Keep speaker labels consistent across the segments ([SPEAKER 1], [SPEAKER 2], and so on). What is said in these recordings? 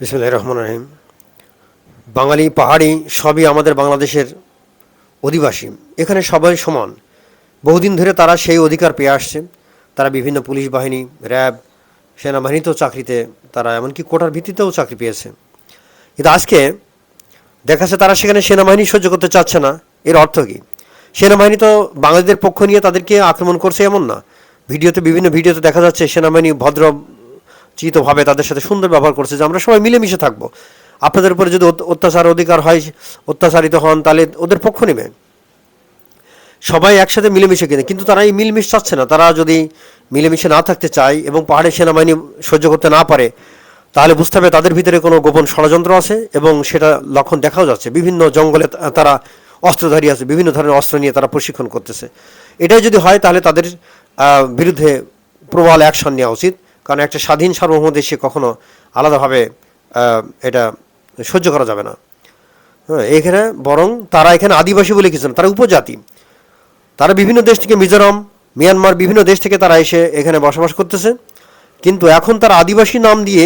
[SPEAKER 1] বিসমুল্লাহ রহমান রহিম। বাঙালি পাহাড়ি সবই আমাদের বাংলাদেশের অধিবাসী। এখানে সবাই সমান। বহুদিন ধরে তারা সেই অধিকার পেয়ে আসছে। তারা বিভিন্ন পুলিশ বাহিনী, র্যাব, সেনাবাহিনীতেও চাকরিতে, তারা এমনকি কোটার ভিত্তিতেও চাকরি পেয়েছে। কিন্তু আজকে দেখা যাচ্ছে তারা সেখানে সেনাবাহিনী সহ্য করতে চাচ্ছে না। এর অর্থ কী? সেনাবাহিনী তো বাঙালিদের পক্ষ নিয়ে তাদেরকে আক্রমণ করছে এমন না। ভিডিওতে, বিভিন্ন ভিডিওতে দেখা যাচ্ছে সেনাবাহিনী ভদ্র চিতভাবে তাদের সাথে সুন্দর ব্যবহার করছে যে আমরা সবাই মিলেমিশে থাকব। আপনাদের উপরে যদি অত- অত্যাচার অধিকার হয়, অত্যাচারিত হন, তাহলে ওদের পক্ষ নেবে। সবাই একসাথে মিলেমিশে কিনে কিন্তু তারা এই মিলমিশ চাচ্ছে না। তারা যদি মিলেমিশে না থাকতে চায় এবং পাহাড়ে সেনাবাহিনী সহ্য করতে না পারে, তাহলে বুঝতে হবে তাদের ভিতরে কোনো গোপন ষড়যন্ত্র আছে এবং সেটা লক্ষণ দেখাও যাচ্ছে। বিভিন্ন জঙ্গলে তারা অস্ত্রধারী আছে, বিভিন্ন ধরনের অস্ত্র নিয়ে তারা প্রশিক্ষণ করতেছে। এটাই যদি হয়, তাহলে তাদের বিরুদ্ধে প্রবল অ্যাকশন নেওয়া উচিত। কারণ একটা স্বাধীন সার্বভৌম দেশে কখনো আলাদাভাবে এটা সহ্য করা যাবে না। হ্যাঁ এখানে বরং তারা এখানে আদিবাসী বলে কিছু না, তারা উপজাতি। তারা বিভিন্ন দেশ থেকে মিজোরাম, মিয়ানমার, বিভিন্ন দেশ থেকে তারা এসে এখানে বসবাস করতেছে। কিন্তু এখন তারা আদিবাসী নাম দিয়ে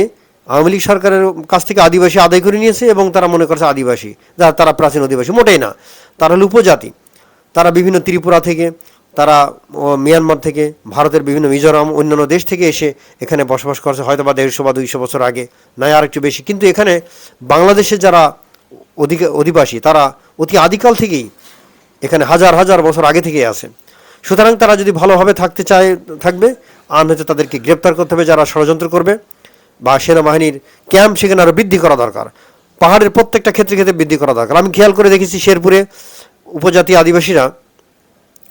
[SPEAKER 1] আওয়ামী লীগ সরকারের কাছ থেকে আদিবাসী আদায় করে নিয়েছে এবং তারা মনে করছে আদিবাসী। যা তারা প্রাচীন অধিবাসী মোটেই না। তারা হলো উপজাতি। তারা বিভিন্ন ত্রিপুরা থেকে তারা মিয়ানমার থেকে, ভারতের বিভিন্ন মিজোরাম, অন্যান্য দেশ থেকে এসে এখানে বসবাস করছে। হয়তো বা দেড়শো বা দুইশো বছর আগে নয় আর একটু বেশি। কিন্তু এখানে বাংলাদেশের যারা অধিক, অধিবাসী, তারা অতি আদিকাল থেকেই এখানে হাজার হাজার বছর আগে থেকেই আছে সুতরাং তারা যদি ভালোভাবে থাকতে চায়, থাকবে, আর হয়তো তাদেরকে গ্রেপ্তার করতে হবে, যারা ষড়যন্ত্র করবে, বা সেনাবাহিনীর ক্যাম্প সেখানে আরও বৃদ্ধি করা দরকার। পাহাড়ের প্রত্যেকটা ক্ষেত্রে ক্ষেত্রে বৃদ্ধি করা দরকার। আমি খেয়াল করে দেখেছি শেরপুরে উপজাতি আদিবাসীরা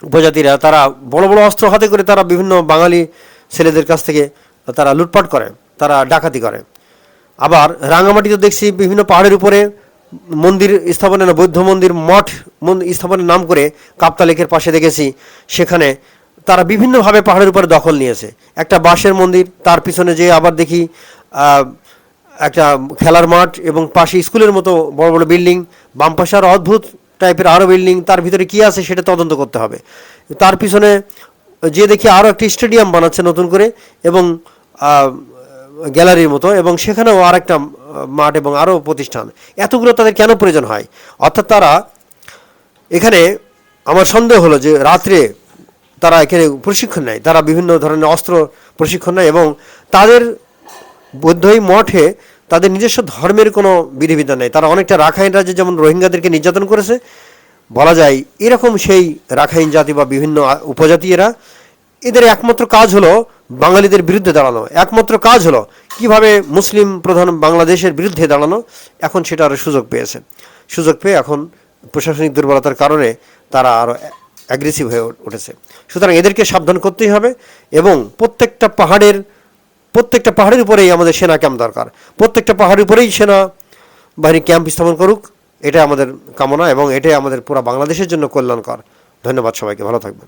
[SPEAKER 1] উপজাতিরা, তারা বড় বড় অস্ত্র হাতে করে তারা বিভিন্ন বাঙালি ছেলেদের কাছ থেকে তারা লুটপাট করে, তারা ডাকাতি করে। আবার রাঙামাটিতে দেখছি বিভিন্ন পাহাড়ের উপরে মন্দির স্থাপনের, বৌদ্ধ মন্দির, মঠ স্থাপনের নাম করে কাপ্তা লেকের পাশে দেখেছি। সেখানে তারা বিভিন্নভাবে পাহাড়ের উপরে দখল নিয়েছে। একটা বাঁশের মন্দির, তার পিছনে যে আবার দেখি একটা খেলার মাঠ এবং পাশে স্কুলের মতো বড় বড় বিল্ডিং, বাম পাশে আরও অদ্ভুত টাইপের আরও বিল্ডিং তার ভিতরে কি আছে সেটা তদন্ত করতে হবে। তার পিছনে যে দেখি আরও একটি স্টেডিয়াম বানাচ্ছে নতুন করে এবং গ্যালারির মতো এবং সেখানেও আর একটা মাঠ এবং আরও প্রতিষ্ঠান। এতগুলো তাদের কেন প্রয়োজন হয়? অর্থাৎ তারা এখানে আমার সন্দেহ হলো যে রাত্রে তারা এখানে প্রশিক্ষণ নেয়, তারা বিভিন্ন ধরনের অস্ত্র প্রশিক্ষণ নেয় এবং তাদের বৌদ্ধই মঠে তাদের নিজস্ব ধর্মের কোনো বিধিবিধান নেই। তারা অনেকটা রাখাইন রাজ্যে যেমন রোহিঙ্গাদেরকে নির্যাতন করেছে, বলা যায় এরকম সেই রাখাইন জাতি বা বিভিন্ন উপজাতি এরা। এদের একমাত্র কাজ হলো বাঙালিদের বিরুদ্ধে দাঁড়ানো। একমাত্র কাজ হলো কীভাবে মুসলিম প্রধান বাংলাদেশের বিরুদ্ধে দাঁড়ানো। এখন সেটা আরও সুযোগ পেয়েছে। সুযোগ পেয়ে এখন প্রশাসনিক দুর্বলতার কারণে তারা আরও অ্যাগ্রেসিভ হয়ে উঠেছে। সুতরাং এদেরকে সাবধান করতেই হবে এবং প্রত্যেকটা পাহাড়ের প্রত্যেকটা পাহাড়ের উপরেই আমাদের সেনা ক্যাম্প দরকার। প্রত্যেকটা পাহাড়ের উপরেই সেনা বাহিনী ক্যাম্প স্থাপন করুক, এটাই আমাদের কামনা এবং এটাই আমাদের পুরো বাংলাদেশের জন্য কল্যাণকর। ধন্যবাদ সবাইকে, ভালো থাকবেন।